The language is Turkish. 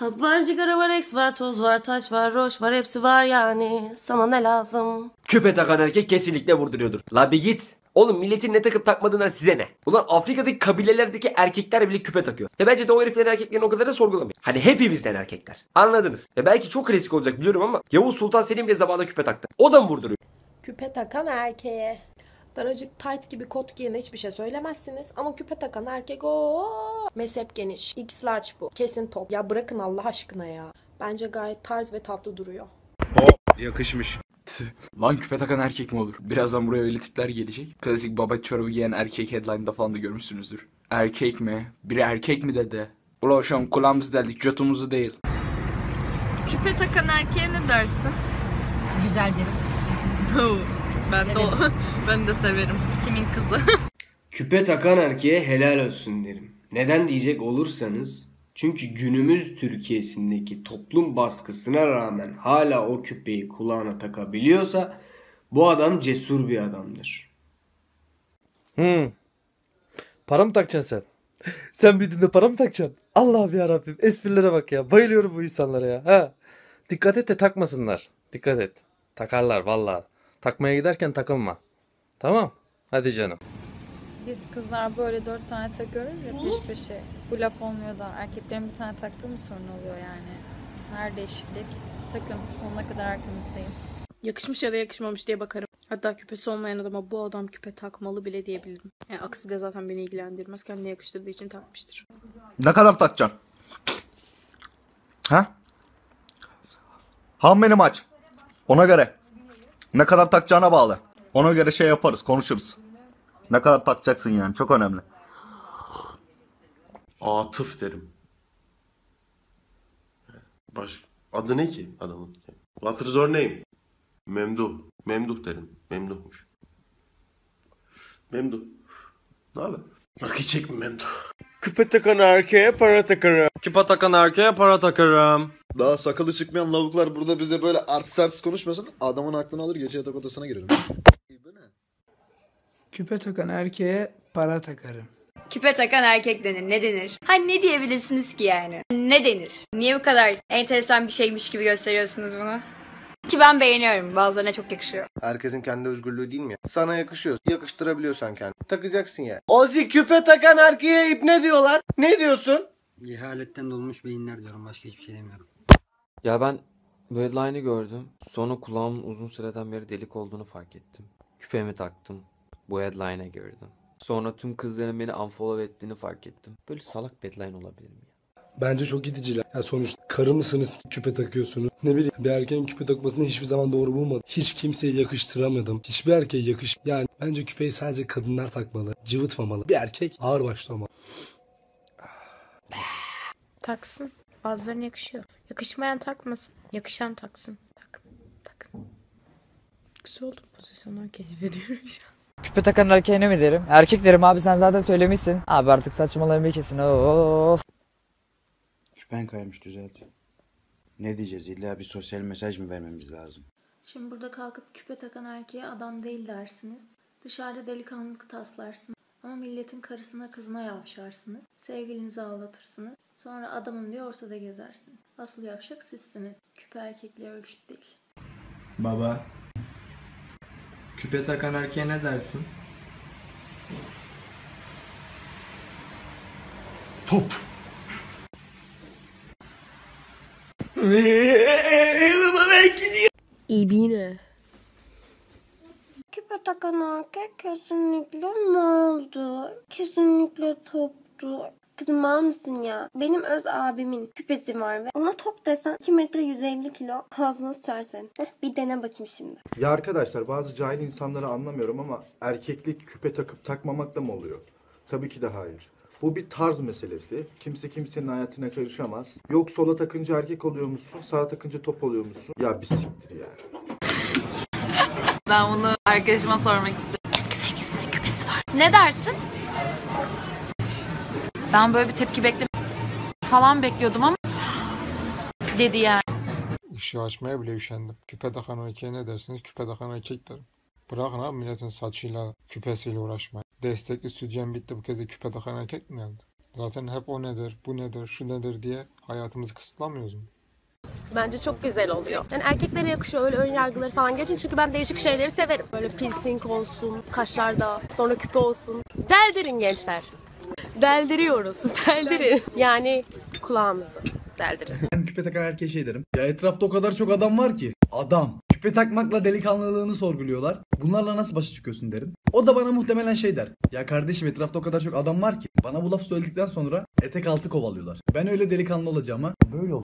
Hap var, cigara var, eks var, toz var, taş var, roş var, hepsi var yani. Sana ne lazım? Küpe takan erkek kesinlikle vurduruyordur. La bir git. Oğlum milletin ne takıp takmadığından size ne? Ulan Afrika'daki kabilelerdeki erkekler bile küpe takıyor. Ya bence de o heriflerin erkeklerini o kadar da sorgulamayın. Hani hepimizden erkekler. Anladınız. Ya belki çok klasik olacak biliyorum ama Yavuz Sultan Selim bile zamanında küpe taktı. O da mı vurduruyor? Küpe takan erkeğe. Daracık tight gibi kot giyene hiçbir şey söylemezsiniz ama küpe takan erkek o mezhep geniş. X large bu. Kesin top. Ya bırakın Allah aşkına ya. Bence gayet tarz ve tatlı duruyor. Yakışmış. Lan küpe takan erkek mi olur? Birazdan buraya öyle tipler gelecek. Klasik baba çorabı giyen erkek headline'da falan da görmüşsünüzdür. Erkek mi? Biri erkek mi dedi? Ula şu an kulağımızı deldik, götümüzü değil. Küpe takan erkeğe ne dersin? Güzel derim. ben de o, ben de severim. Kimin kızı? Küpe takan erkeğe helal olsun derim. Neden diyecek olursanız çünkü günümüz Türkiye'sindeki toplum baskısına rağmen hala o küpeyi kulağına takabiliyorsa bu adam cesur bir adamdır. Hmm. Para mı takacaksın sen? Sen büyüdüğünde para mı takacaksın? Allah'ım ya Rabbim. Esprilere bak ya. Bayılıyorum bu insanlara ya. Ha. Dikkat et de takmasınlar. Dikkat et. Takarlar vallahi. Takmaya giderken takılma. Tamam. Hadi canım. Biz kızlar böyle dört tane takıyoruz ya peş peşe. Bu laf olmuyor da erkeklerin bir tane taktığı mı sorun oluyor yani? Nerede eşitlik? Takın sonuna kadar arkanızdayım. Yakışmış ya da yakışmamış diye bakarım. Hatta küpesi olmayan adama bu adam küpe takmalı bile diyebilirim. Yani aksi de zaten beni ilgilendirmez. Kendine yakıştırdığı için takmıştır. Ne kadar takacaksın? Ha? Ham benim aç. Ona göre. Ne kadar takacağına bağlı. Ona göre şey yaparız, konuşuruz. Ne kadar takacaksın yani çok önemli. Atıf derim. Baş... Adı ne ki adamın? What is your name? Memduh. Memduh derim. Memduhmuş. Memduh. Ne haber? Rakı çek mi Memduh? Küpe takan erkeğe para takarım. Küpe takan erkeğe para takarım. Daha sakalı çıkmayan lavuklar burada bize böyle artist artist konuşmasın. Adamın aklını alır gece yatak odasına girelim. Küpe takan erkeğe para takarım. Küpe takan erkek denir. Ne denir? Ha ne diyebilirsiniz ki yani? Ne denir? Niye bu kadar enteresan bir şeymiş gibi gösteriyorsunuz bunu? Ki ben beğeniyorum. Bazılarına çok yakışıyor. Herkesin kendi özgürlüğü değil mi ya? Sana yakışıyor. Yakıştırabiliyorsan kendini. Takacaksın ya. Ozi küpe takan erkeğe ip ne diyorlar? Ne diyorsun? Cehaletten dolmuş beyinler diyorum. Başka hiçbir şey demiyorum. Ya ben bu headline'ı gördüm. Sonra kulağımın uzun süreden beri delik olduğunu fark ettim. Küpemi taktım. Bu headline'a girdim. Sonra tüm kızların beni unfollow ettiğini fark ettim. Böyle salak bir headline olabilir mi? Bence çok iticiler. Ya sonuçta karı mısınız küpe takıyorsunuz? Ne bileyim bir erkeğin küpe takmasını hiçbir zaman doğru bulmadım. Hiç kimseye yakıştıramadım. Hiçbir erkeğe yakış... Yani bence küpeyi sadece kadınlar takmalı. Cıvıtmamalı. Bir erkek ağır başlı olmalı. Taksın. Bazılarına yakışıyor. Yakışmayan takmasın. Yakışan taksın. Takın. Takın. Güzel oldu pozisyonu keşfediyorum şu an. Küpe takan erkeğe ne mi derim? Erkek derim abi sen zaten söylemişsin. Abi artık saçmalamayı kesin. Of. Şüphen kaymış düzelt. Ne diyeceğiz? İlla bir sosyal mesaj mı vermemiz lazım? Şimdi burada kalkıp küpe takan erkeğe adam değil dersiniz. Dışarıda delikanlılık taslarsınız. Ama milletin karısına kızına yavşarsınız. Sevgilinizi ağlatırsınız. Sonra adamım diye ortada gezersiniz. Asıl yavşak sizsiniz. Küpe erkekliğe ölçüt değil. Baba. Küpe takan erkeğe ne dersin? Top. İbine. Küpe takan erkek kesinlikle maldır. Kesinlikle toptur. Kızım mal mısın ya? Benim öz abimin küpesi var ve ona top desen 2 metre 150 kilo ağzına sıçar senin. Heh, bir dene bakayım şimdi. Ya arkadaşlar bazı cahil insanları anlamıyorum ama erkeklik küpe takıp takmamakla mı oluyor? Tabii ki de hayır. Bu bir tarz meselesi. Kimse kimsenin hayatına karışamaz. Yok sola takınca erkek oluyor musun? Sağa takınca top oluyor musun? Ya bir siktir ya. Ben bunu arkadaşıma sormak istiyorum. Eski sevgilisinin küpesi var. Ne dersin? Ben böyle bir tepki bekle falan bekliyordum ama dedi yani. Işığı açmaya bile üşendim. Küpe takan erkeğe ne dersiniz? Küpe takan erkek derim. Bırakın abi milletin saçıyla, küpesiyle uğraşmayı. Destekli stüdyen bitti bu kez de küpe takan erkek mi geldi? Zaten hep o nedir, bu nedir, şu nedir diye hayatımızı kısıtlamıyoruz mu? Bence çok güzel oluyor. Yani erkeklere yakışıyor öyle ön yargıları falan geçin çünkü ben değişik şeyleri severim. Böyle piercing olsun, kaşlarda, sonra küpe olsun. Deldirin gençler. Deldiriyoruz. Deldirin. Yani kulağımızı deldirin. Ben küpe takan erkeğe şey derim. Ya etrafta o kadar çok adam var ki. Adam. Küpe takmakla delikanlılığını sorguluyorlar. Bunlarla nasıl başa çıkıyorsun derim. O da bana muhtemelen şey der. Ya kardeşim etrafta o kadar çok adam var ki. Bana bu laf söyledikten sonra etek altı kovalıyorlar. Ben öyle delikanlı olacağıma böyle ol.